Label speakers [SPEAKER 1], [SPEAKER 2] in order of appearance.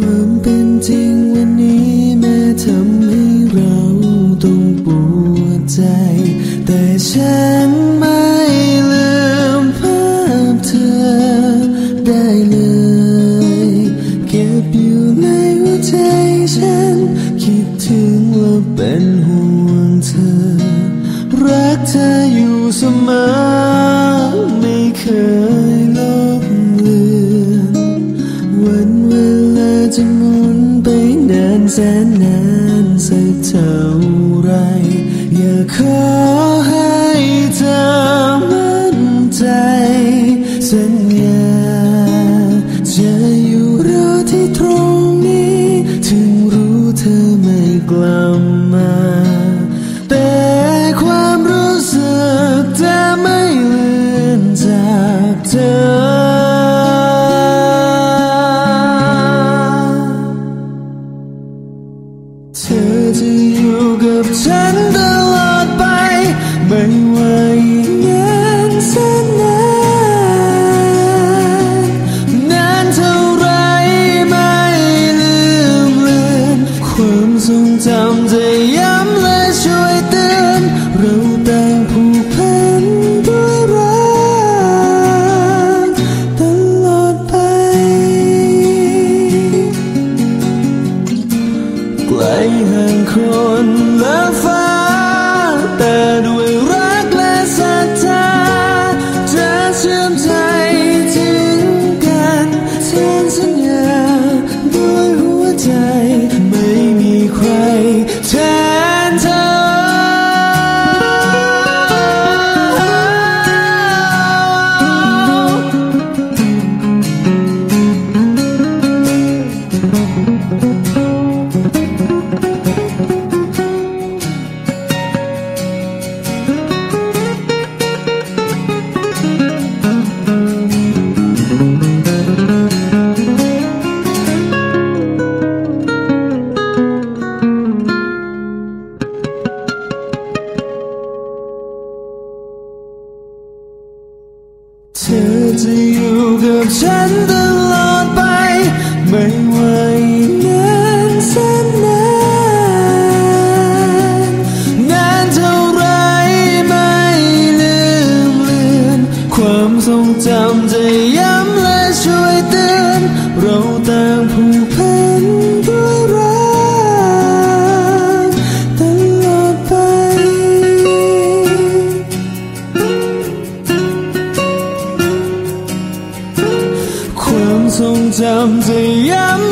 [SPEAKER 1] ความเป็นจริงวันนี้แม้ทำให้เราต้องปวดใจ แต่ฉันไม่ลืมภาพเธอได้เลย เก็บอยู่ในหัวใจฉัน คิดถึงและเป็นห่วงเธอ รักเธออยู่เสมอไม่เคย แสนนานสักเท่าไร อย่าขอให้เธอมั่นใจ สัญญาจะอยู่รอที่ตรงนี้ ถึงรู้เธอไม่กลับ to 车子有个站的像怎样